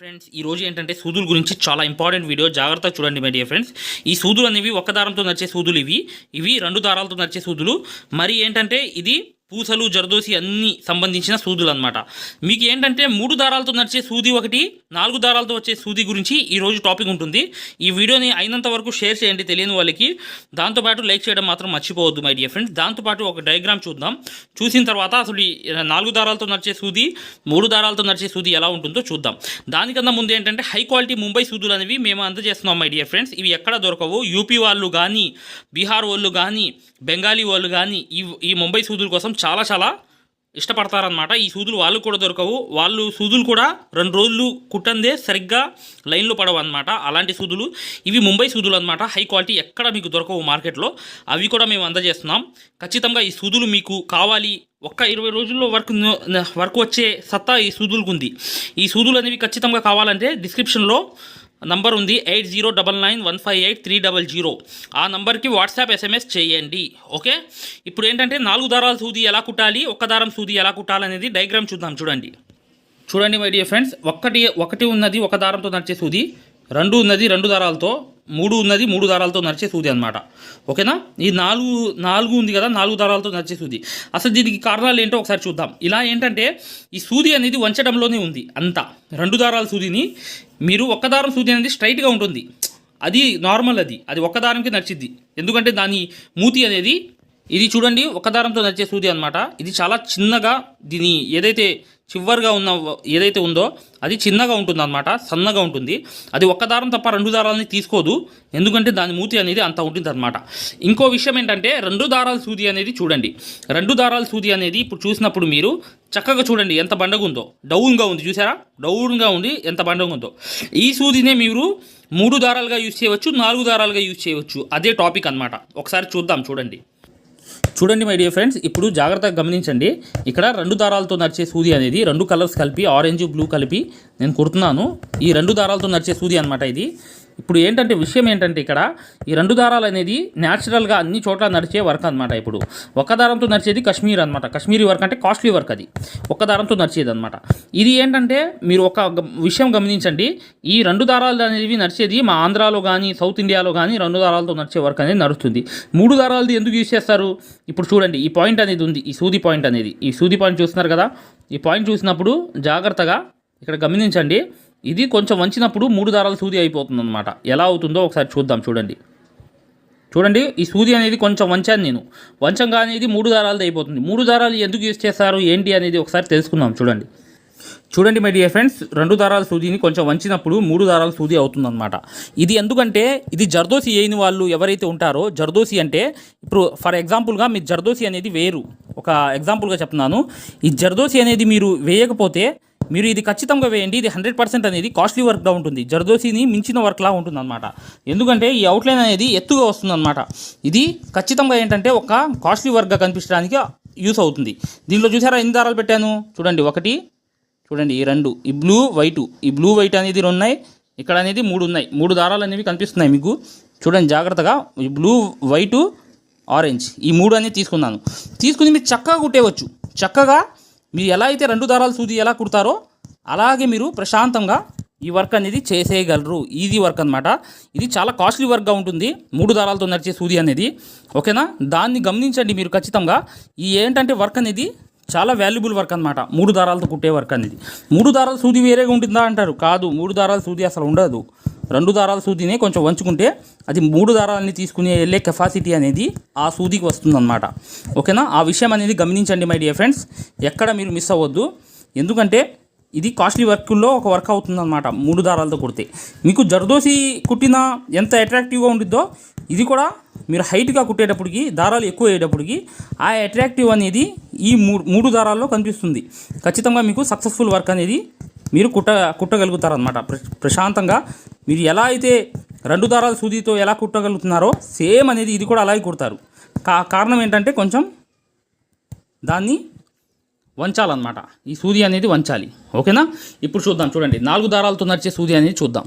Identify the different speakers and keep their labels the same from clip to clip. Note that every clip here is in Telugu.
Speaker 1: ఫ్రెండ్స్ ఈ రోజు ఏంటంటే సూదుల గురించి చాలా ఇంపార్టెంట్ వీడియో. జాగ్రత్తగా చూడండి మై డియర్ ఫ్రెండ్స్. ఈ సూదులు అనేవి ఒక దారంతో నడిచే సూదులు ఇవి. ఇవి రెండు దారాలతో నడిచే సూదులు. మరి ఏంటంటే ఇది పూసలు జర్దోసి అన్ని సంబంధించిన సూదులు అనమాట మీకు ఏంటంటే మూడు దారాలతో నడిచే సూది ఒకటి నాలుగు దారాలతో వచ్చే సూది గురించి ఈ రోజు టాపిక్ ఉంటుంది. ఈ వీడియోని అయినంత వరకు షేర్ చేయండి తెలియని వాళ్ళకి. దాంతోపాటు లైక్ చేయడం మాత్రం మర్చిపోవద్దు మై డియర్ ఫ్రెండ్స్. దాంతోపాటు ఒక డయాగ్రామ్ చూద్దాం. చూసిన తర్వాత అసలు ఈ నాలుగు దారాలతో నడిచే సూది మూడు దారాలతో నడిచే సూది ఎలా ఉంటుందో చూద్దాం. దానికన్నా ముందు ఏంటంటే హై క్వాలిటీ ముంబై సూదులు అనేవి మేము అందజేస్తున్నాం మై డియర్ ఫ్రెండ్స్. ఇవి ఎక్కడ దొరకవు? యూపీ వాళ్ళు కానీ బీహార్ వాళ్ళు కానీ బెంగాలీ వాళ్ళు కానీ ఈ ఈ ముంబై సూదుల కోసం చాలా చాలా ఇష్టపడతారనమాట ఈ సూదులు వాళ్ళు కూడా దొరకవు. వాళ్ళు సూదులు కూడా రెండు రోజులు కుట్టందే సరిగ్గా లైన్లో పడవు అనమాట అలాంటి సూదులు ఇవి ముంబై సూదులు అనమాట హై క్వాలిటీ ఎక్కడ మీకు దొరకవు మార్కెట్లో. అవి కూడా మేము అందజేస్తున్నాం. ఖచ్చితంగా ఈ సూదులు మీకు కావాలి. ఒక్క ఇరవై రోజుల్లో వర్క్ వర్క్ వచ్చే సత్తా ఈ సూదులకు ఉంది ఈ సూదులు అనేవి ఖచ్చితంగా కావాలంటే డిస్క్రిప్షన్లో నంబర్ ఉంది eight zero double nine one five eight three double zero. ఆ నంబర్కి వాట్సాప్ ఎస్ఎంఎస్ చేయండి ఓకే? ఇప్పుడు ఏంటంటే నాలుగు దారాల సూది ఎలా కుట్టాలి ఒక్క దారం సూది ఎలా కుట్టాలనేది డయాగ్రామ్ చూద్దాం చూడండి. చూడండి మై డియర్ ఫ్రెండ్స్ ఒక్కటి ఒకటి ఉన్నది ఒక దారంతో నడిచే సూది రెండు ఉన్నది రెండు దారాలతో మూడు ఉన్నది మూడు దారాలతో నడిచే సూది అనమాట ఓకేనా? ఈ నాలుగు నాలుగు ఉంది కదా నాలుగు దారాలతో నడిచే సూది. అసలు దీనికి కారణాలు ఏంటో ఒకసారి చూద్దాం. ఇలా ఏంటంటే ఈ సూది అనేది వంచడంలోనే ఉంది అంతా. రెండు దారాల సూదిని మీరు ఒక్క దారం సూది అనేది స్ట్రైట్గా ఉంటుంది. అది నార్మల్ అది. అది ఒక్క దారంకి నడిచిద్ది. ఎందుకంటే దాని మూతి అనేది ఇది చూడండి ఒక దారంతో నడిచే సూది అనమాట ఇది చాలా చిన్నగా దీని ఏదైతే చివరిగా ఉన్న ఏదైతే ఉందో అది చిన్నగా ఉంటుంది అనమాట సన్నగా ఉంటుంది. అది ఒక్క దారం తప్ప రెండు దారాలని తీసుకోదు. ఎందుకంటే దాని మూతి అనేది అంత ఉంటుంది అనమాట ఇంకో విషయం ఏంటంటే రెండు దారాల సూది అనేది చూడండి. రెండు దారాల సూది అనేది ఇప్పుడు చూసినప్పుడు మీరు చక్కగా చూడండి ఎంత బండగా ఉందో. డౌన్గా ఉంది చూసారా? డౌన్గా ఉంది ఎంత బండగా ఉందో. ఈ సూదినే మీరు మూడు దారాలుగా యూజ్ చేయవచ్చు నాలుగు దారాలుగా యూజ్ చేయవచ్చు. అదే టాపిక్ అనమాట ఒకసారి చూద్దాం చూడండి. చూడండి మై డియర్ ఫ్రెండ్స్ ఇప్పుడు జాగ్రత్తగా గమనించండి. ఇక్కడ రెండు దారాలతో నడిచే సూది అనేది రెండు కలర్స్ కలిపి ఆరెంజ్ బ్లూ కలిపి నేను కుడుతున్నాను. ఈ రెండు దారాలతో నడిచే సూది అనమాట ఇది. ఇప్పుడు ఏంటంటే విషయం ఏంటంటే ఇక్కడ ఈ రెండు దారాలు అనేది న్యాచురల్గా అన్ని చోట్ల నడిచే వర్క్ అనమాట ఇప్పుడు. ఒక దారంతో నడిచేది కశ్మీర్ అనమాట కశ్మీరీ వర్క్ అంటే కాస్ట్లీ వర్క్ అది. ఒక దారంతో నడిచేది అనమాట ఇది ఏంటంటే మీరు ఒక గ- విషయం గమనించండి. ఈ రెండు దారాలు అనేవి నడిచేది మా ఆంధ్రాలో కానీ సౌత్ ఇండియాలో కానీ రెండు దారాలతో నడిచే వర్క్ అనేది నడుస్తుంది. మూడు దారాలది ఎందుకు యూజ్ చేస్తారు? ఇప్పుడు చూడండి ఈ పాయింట్ అనేది ఉంది. ఈ సూది పాయింట్ అనేది. ఈ సూది పాయింట్ చూస్తున్నారు కదా? ఈ పాయింట్ చూసినప్పుడు జాగ్రత్తగా ఇక్కడ గమనించండి ఇది కొంచెం వంచినప్పుడు మూడు దారాల సూది అయిపోతుంది అనమాట ఎలా అవుతుందో ఒకసారి చూద్దాం చూడండి. చూడండి ఈ సూది అనేది కొంచెం వంచాను నేను. వంచంగా అనేది మూడు దారాలది అయిపోతుంది. మూడు దారాలు ఎందుకు యూజ్ చేస్తారు ఏంటి అనేది ఒకసారి తెలుసుకుందాం చూడండి. చూడండి మై డియర్ ఫ్రెండ్స్ రెండు దారాల సూదిని కొంచెం వంచినప్పుడు మూడు దారాల సూది అవుతుందన్నమాట. ఇది ఎందుకంటే ఇది జర్దోసి వేయని వాళ్ళు ఎవరైతే ఉంటారో జర్దోసి అంటే ఇప్పుడు ఫర్ ఎగ్జాంపుల్గా మీ జర్దోసి అనేది వేరు. ఒక ఎగ్జాంపుల్గా చెప్తున్నాను. ఈ జర్దోసి అనేది మీరు వేయకపోతే మీరు ఇది ఖచ్చితంగా వేయండి ఇది హండ్రెడ్ పర్సెంట్ అనేది కాస్ట్లీ వర్క్గా ఉంటుంది. జర్దోసిని మించిన వర్క్లా ఉంటుందన్నమాట. ఎందుకంటే ఈ అవుట్లైన్ అనేది ఎత్తుగా వస్తుందన్నమాట. ఇది ఖచ్చితంగా ఏంటంటే ఒక కాస్ట్లీ వర్క్గా కనిపించడానికి యూస్ అవుతుంది. దీనిలో చూసారా ఎన్ని దారాలు పెట్టాను? చూడండి ఒకటి చూడండి ఈ రెండు ఈ బ్లూ వైటు. ఈ బ్లూ వైట్ అనేది ఉన్నాయి. ఇక్కడ అనేది మూడు ఉన్నాయి. మూడు దారాలు అనేవి కనిపిస్తున్నాయి మీకు. చూడండి జాగ్రత్తగా. ఈ బ్లూ వైటు ఆరెంజ్ ఈ మూడు అనేది తీసుకున్నాను. తీసుకుని మీరు చక్కగా కుట్టేవచ్చు. చక్కగా మీరు ఎలా అయితే రెండు దారాలు సూది ఎలా కుడతారో అలాగే మీరు ప్రశాంతంగా ఈ వర్క్ అనేది చేసేయగలరు. ఈజీ వర్క్ అనమాట ఇది చాలా కాస్ట్లీ వర్క్గా ఉంటుంది. మూడు దారాలతో నడిచే సూది అనేది. ఓకేనా? దాన్ని గమనించండి మీరు ఖచ్చితంగా. ఈ ఏంటంటే వర్క్ అనేది చాలా వాల్యుబుల్ వర్క్ అనమాట మూడు దారాలతో కుట్టే వర్క్ అనేది. మూడు దారాల సూది వేరేగా ఉంటుందా అంటారు? కాదు. మూడు దారాల సూది అసలు ఉండదు. రెండు దారాల సూదినే కొంచెం వంచుకుంటే అది మూడు దారాలని తీసుకునే వెళ్ళే కెపాసిటీ అనేది ఆ సూదికి వస్తుందన్నమాట. ఓకేనా? ఆ విషయం అనేది గమనించండి మై డియర్ ఫ్రెండ్స్ ఎక్కడ మీరు మిస్ అవ్వద్దు. ఎందుకంటే ఇది కాస్ట్లీ వర్క్లో ఒక వర్క్ అవుతుందన్నమాట మూడు దారాలతో కుడితే. మీకు జర్దోసి కుట్టిన ఎంత అట్రాక్టివ్గా ఉండిద్దో ఇది కూడా మీరు హైట్గా కుట్టేటప్పటికి దారాలు ఎక్కువ అయ్యేటప్పటికి ఆ అట్రాక్టివ్ అనేది ఈ మూడు మూడు దారాల్లో కనిపిస్తుంది. ఖచ్చితంగా మీకు సక్సెస్ఫుల్ వర్క్ అనేది మీరు కుట్ట కుట్టగలుగుతారనమాట ప్ర- ప్రశాంతంగా మీరు ఎలా అయితే రెండు దారాల సూదితో ఎలా కుట్టగలుగుతున్నారో సేమ్ అనేది ఇది కూడా అలాగే కుడతారు. కా కారణం ఏంటంటే కొంచెం దాన్ని వంచాలన్నమాట. ఈ సూది అనేది వంచాలి. ఓకేనా? ఇప్పుడు చూద్దాం చూడండి. నాలుగు దారాలతో నడిచే సూది అనేది చూద్దాం.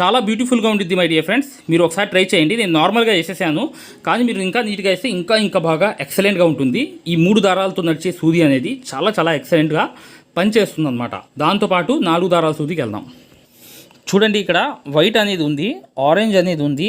Speaker 1: చాలా బ్యూటిఫుల్గా ఉంటుంది మై డియర్ ఫ్రెండ్స్. మీరు ఒకసారి ట్రై చేయండి. నేను నార్మల్గా వేసేసాను కానీ మీరు ఇంకా నీట్గా వేస్తే ఇంకా ఇంకా బాగా ఎక్సలెంట్గా ఉంటుంది. ఈ మూడు దారాలతో నడిచే సూది అనేది చాలా చాలా ఎక్సలెంట్గా పనిచేస్తుంది అనమాట దాంతోపాటు నాలుగు దారాల సూదికి వెళ్దాం. చూడండి ఇక్కడ వైట్ అనేది ఉంది ఆరెంజ్ అనేది ఉంది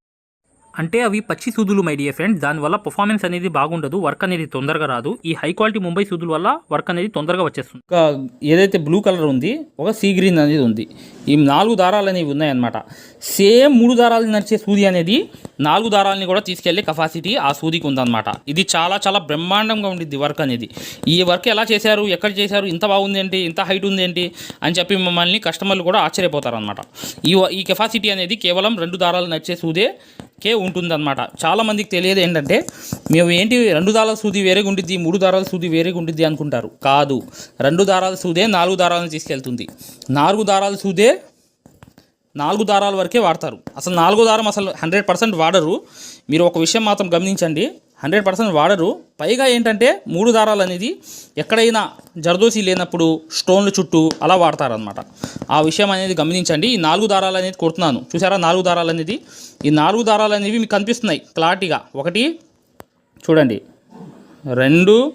Speaker 1: అంటే అవి పచ్చి సూదులు మై డియర్ ఫ్రెండ్ దానివల్ల పర్ఫార్మెన్స్ అనేది బాగుండదు వర్క్ అనేది తొందరగా రాదు. ఈ హై క్వాలిటీ ముంబై సూదుల వల్ల వర్క్ అనేది తొందరగా వచ్చేస్తుంది. ఒక ఏదైతే బ్లూ కలర్ ఉంది ఒక సీ గ్రీన్ అనేది ఉంది. ఈ నాలుగు దారాలు అనేవి ఉన్నాయన్నమాట. సేమ్ మూడు దారాలు నడిచే సూది అనేది నాలుగు దారాలని కూడా తీసుకెళ్ళే కెపాసిటీ ఆ సూదికి ఉందన్నమాట. ఇది చాలా చాలా బ్రహ్మాండంగా ఉండిద్ది వర్క్ అనేది. ఈ వర్క్ ఎలా చేశారు ఎక్కడ చేశారు ఇంత బాగుంది ఏంటి ఇంత హైట్ ఉంది ఏంటి అని చెప్పి మమ్మల్ని కస్టమర్లు కూడా ఆశ్చర్యపోతారు అనమాట ఈ ఈ కెపాసిటీ అనేది కేవలం రెండు దారాలు నడిచే సూదే కే ఉంటుందన్నమాట. చాలా మందికి తెలియదు ఏంటంటే మేము ఏంటి రెండు దారాల సూది వేరేగా ఉండిద్ది మూడు దారాల సూది వేరేగా ఉండిద్ది అనుకుంటారు. కాదు. రెండు దారాల సూదే నాలుగు దారాలను తీసుకెళ్తుంది. నాలుగు దారాల సూదే నాలుగు దారాల వరకే వాడతారు. అసలు నాలుగో దారం అసలు హండ్రెడ్ పర్సెంట్ వాడరు. మీరు ఒక విషయం మాత్రం గమనించండి. హండ్రెడ్ పర్సెంట్ వాడరు. పైగా ఏంటంటే మూడు దారాలు అనేది ఎక్కడైనా జర్దోసి లేనప్పుడు స్టోన్ల చుట్టూ అలా వాడతారనమాట ఆ విషయం అనేది గమనించండి. ఈ నాలుగు దారాలు అనేది కొడుతున్నాను. చూసారా? నాలుగు దారాలు అనేది. ఈ నాలుగు దారాలు అనేవి మీకు కనిపిస్తున్నాయి క్లారిటీగా. ఒకటి చూడండి. రెండు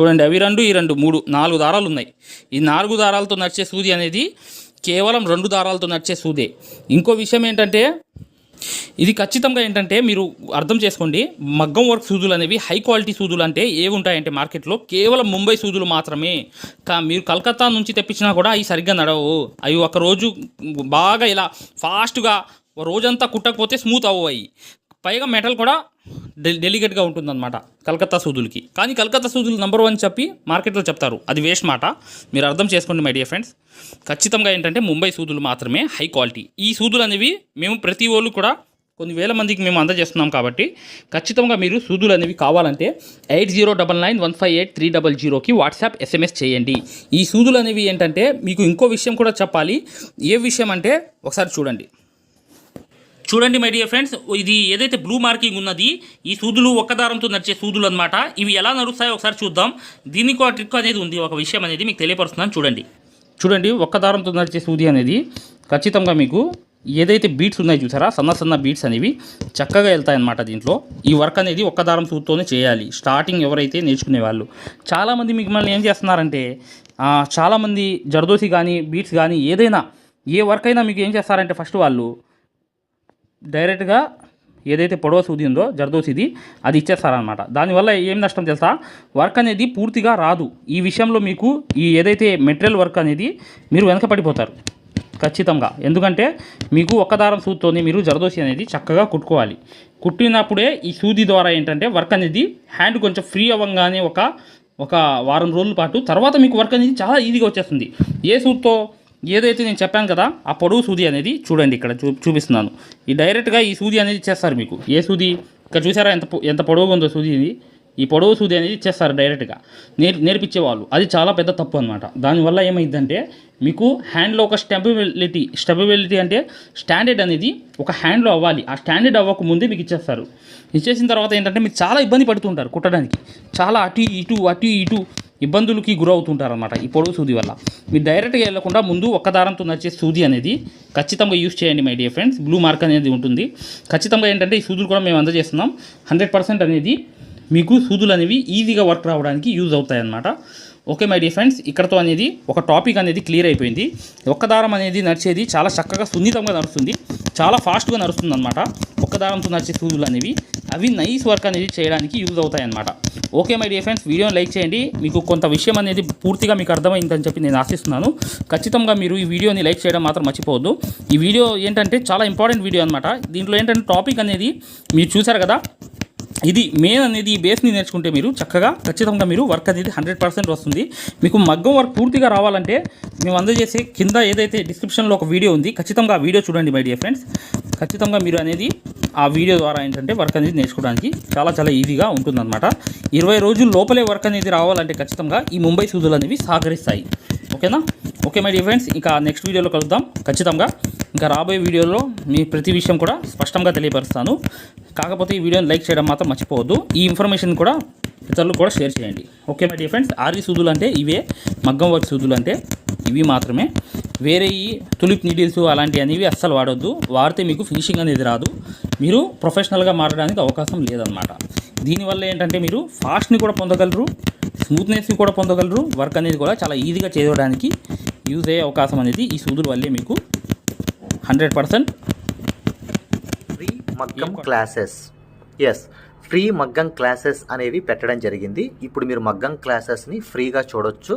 Speaker 1: చూడండి. అవి రెండు ఈ రెండు మూడు నాలుగు దారాలు ఉన్నాయి. ఈ నాలుగు దారాలతో నడిచే సూది అనేది కేవలం రెండు దారాలతో నడిచే సూదే. ఇంకో విషయం ఏంటంటే ఇది ఖచ్చితంగా ఏంటంటే మీరు అర్థం చేసుకోండి మగ్గం వర్క్ సూదులు అనేవి హై క్వాలిటీ సూదులు అంటే ఏవి ఉంటాయంటే మార్కెట్లో కేవలం ముంబై సూదులు మాత్రమే. కా మీరు కలకత్తా నుంచి తెప్పించినా కూడా అవి సరిగ్గా నడవు అవి ఒక రోజు బాగా ఇలా ఫాస్ట్గా రోజంతా కుట్టకపోతే స్మూత్ అవ్వవు అవి. పైగా మెటల్ కూడా డెలి డెలికేట్గా ఉంటుందన్నమాట కలకత్తా సూదులకి. కానీ కలకత్తా సూదులు నెంబర్ వన్ చెప్పి మార్కెట్లో చెప్తారు. అది వేస్ట్ మాట. మీరు అర్థం చేసుకోండి మై డియర్ ఫ్రెండ్స్ ఖచ్చితంగా ఏంటంటే ముంబై సూదులు మాత్రమే హై క్వాలిటీ ఈ సూదులు అనేవి మేము ప్రతి వాళ్ళు కూడా కొన్ని వేల మందికి మేము అందజేస్తున్నాం కాబట్టి ఖచ్చితంగా మీరు సూదులు అనేవి కావాలంటే eight zero double nine one five eight three double జీరోకి వాట్సాప్ ఎస్ఎంఎస్ చేయండి. ఈ సూదులు అనేవి ఏంటంటే మీకు ఇంకో విషయం కూడా చెప్పాలి. ఏ విషయం అంటే ఒకసారి చూడండి. చూడండి మై డియర్ ఫ్రెండ్స్ ఇది ఏదైతే బ్లూ మార్కింగ్ ఉన్నది ఈ సూదులు ఒక్క దారంతో నడిచే సూదులు అనమాట ఇవి ఎలా నడుస్తాయో ఒకసారి చూద్దాం. దీనికి ఒక ట్రిక్ అనేది ఉంది ఒక విషయం అనేది మీకు తెలియపరుస్తున్నాను చూడండి. చూడండి ఒక్క దారంతో నడిచే సూది అనేది ఖచ్చితంగా మీకు ఏదైతే బీట్స్ ఉన్నాయో చూసారా సన్న సన్న బీట్స్ అనేవి చక్కగా వెళ్తాయన్నమాట దీంట్లో. ఈ వర్క్ అనేది ఒక్క దారం సూదితోనే చేయాలి. స్టార్టింగ్ ఎవరైతే నేర్చుకునే వాళ్ళు. చాలామంది మిమ్మల్ని ఏం చేస్తున్నారంటే చాలామంది జర్దోసి కానీ బీట్స్ కానీ ఏదైనా ఏ వర్క్ అయినా మీకు ఏం చేస్తారంటే ఫస్ట్ వాళ్ళు డైరెక్ట్గా ఏదైతే పొడవ సూది ఉందో జర్దోసిది అది ఇచ్చేస్తారనమాట దానివల్ల ఏం నష్టం తెలుసా? వర్క్ అనేది పూర్తిగా రాదు. ఈ విషయంలో మీకు ఈ ఏదైతే మెటీరియల్ వర్క్ అనేది మీరు వెనక పడిపోతారు ఖచ్చితంగా. ఎందుకంటే మీకు ఒక్క దారం సూదితోని మీరు జరదోసి అనేది చక్కగా కుట్టుకోవాలి. కుట్టినప్పుడే ఈ సూది ద్వారా ఏంటంటే వర్క్ అనేది హ్యాండ్ కొంచెం ఫ్రీ అవ్వగానే ఒక ఒక వారం రోజుల పాటు తర్వాత మీకు వర్క్ అనేది చాలా ఈజీగా వచ్చేస్తుంది. ఏ సూదితో ఏదైతే నేను చెప్పాను కదా ఆ పొడవు సూది అనేది చూడండి ఇక్కడ చూ చూపిస్తున్నాను. ఈ డైరెక్ట్గా ఈ సూది అనేది ఇచ్చేస్తారు మీకు. ఏ సూది? ఇక్కడ చూసారా ఎంత పొ- ఎంత పొడవుగా ఉందో సూది ఇది? ఈ పొడవు సూది అనేది ఇచ్చేస్తారు డైరెక్ట్గా నేర్ నేర్పించేవాళ్ళు. అది చాలా పెద్ద తప్పు అనమాట దానివల్ల ఏమైందంటే మీకు హ్యాండ్లో ఒక స్టెబిలిటీ స్టెబిలిటీ అంటే స్టాండర్డ్ అనేది ఒక హ్యాండ్లో అవ్వాలి. ఆ స్టాండర్డ్ అవ్వకముందే మీకు ఇచ్చేస్తారు. ఇచ్చేసిన తర్వాత ఏంటంటే మీరు చాలా ఇబ్బంది పడుతుంటారు కుట్టడానికి. చాలా అటు ఇటు అటు ఇటు ఇబ్బందులకి గురవుతుంటారనమాట ఈ పొడవు సూది వల్ల. మీరు డైరెక్ట్గా వెళ్ళకుండా ముందు ఒక్క దారంతో నచ్చే సూది అనేది ఖచ్చితంగా యూస్ చేయండి my dear friends blue mark అనేది ఉంటుంది. ఖచ్చితంగా ఏంటంటే ఈ సూదులు కూడా మేము అందజేస్తున్నాం. హండ్రెడ్ పర్సెంట్ అనేది మీకు సూదులు అనేవి ఈజీగా వర్క్ రావడానికి యూజ్ అవుతాయన్నమాట. ఓకే మై డియర్ ఫ్రెండ్స్ ఇక్కడతో అనేది ఒక టాపిక్ అనేది క్లియర్ అయిపోయింది. ఒక్క దారం అనేది నడిచేది చాలా చక్కగా సున్నితంగా నడుస్తుంది. చాలా ఫాస్ట్గా నడుస్తుంది అనమాట ఒక్క దారంతో నడిచే సూదులు అనేవి అవి నైస్ వర్క్ అనేది చేయడానికి యూజ్ అవుతాయి అనమాట ఓకే మై డియర్ ఫ్రెండ్స్ వీడియోని లైక్ చేయండి. మీకు కొంత విషయం అనేది పూర్తిగా మీకు అర్థమైందని చెప్పి నేను ఆశిస్తున్నాను. ఖచ్చితంగా మీరు ఈ వీడియోని లైక్ చేయడం మాత్రం మర్చిపోవద్దు. ఈ వీడియో ఏంటంటే చాలా ఇంపార్టెంట్ వీడియో అనమాట దీంట్లో ఏంటంటే టాపిక్ అనేది మీరు చూసారు కదా? ఇది మెయిన్ అనేది ఈ బేస్ని నేర్చుకుంటే మీరు చక్కగా ఖచ్చితంగా మీరు వర్క్ అనేది హండ్రెడ్ పర్సెంట్ వస్తుంది. మీకు మగ్గం వర్క్ పూర్తిగా రావాలంటే మేము అందజేసే కింద ఏదైతే డిస్క్రిప్షన్లో ఒక వీడియో ఉంది ఖచ్చితంగా ఆ వీడియో చూడండి మై డియర్ ఫ్రెండ్స్ ఖచ్చితంగా మీరు అనేది ఆ వీడియో ద్వారా ఏంటంటే వర్క్ అనేది నేర్చుకోవడానికి చాలా చాలా ఈజీగా ఉంటుందన్నమాట. ఇరవై రోజుల లోపలే వర్క్ అనేది రావాలంటే ఖచ్చితంగా ఈ ముంబై సూదులు అనేవి సహకరిస్తాయి ఓకేనా? ఓకే మై డియర్ ఫ్రెండ్స్ ఇంకా నెక్స్ట్ వీడియోలో కలుద్దాం. ఖచ్చితంగా ఇంకా రాబోయే వీడియోలో మీ ప్రతి విషయం కూడా స్పష్టంగా తెలియపరుస్తాను. కాకపోతే ఈ వీడియోని లైక్ చేయడం మాత్రం మర్చిపోవద్దు. ఈ ఇన్ఫర్మేషన్ కూడా ఇతరులు కూడా షేర్ చేయండి. Okay my dear friends RV సూదులు అంటే ఇవే మగ్గం వర్క్ సూదులు అంటే ఇవి మాత్రమే. వేరే ఈ తులిప్ నీడిల్స్ అలాంటివి అనేవి అస్సలు వాడొద్దు. వాడితే మీకు ఫినిషింగ్ అనేది రాదు. మీరు ప్రొఫెషనల్గా మారడానికి అవకాశం లేదనమాట దీనివల్ల ఏంటంటే మీరు ఫాస్ట్ని కూడా పొందగలరు స్మూత్నెస్ని కూడా పొందగలరు వర్క్ అనేది కూడా చాలా ఈజీగా చేయడానికి యూజ్ అయ్యే అవకాశం అనేది ఈ సూదుల వల్లే మీకు హండ్రెడ్ పర్సెంట్
Speaker 2: ఫ్రీ మగ్గం క్లాసెస్ ఎస్ ఫ్రీ మగ్గం క్లాసెస్ అనేవి పెట్టడం జరిగింది. ఇప్పుడు మీరు మగ్గం క్లాసెస్ని ఫ్రీగా చూడొచ్చు.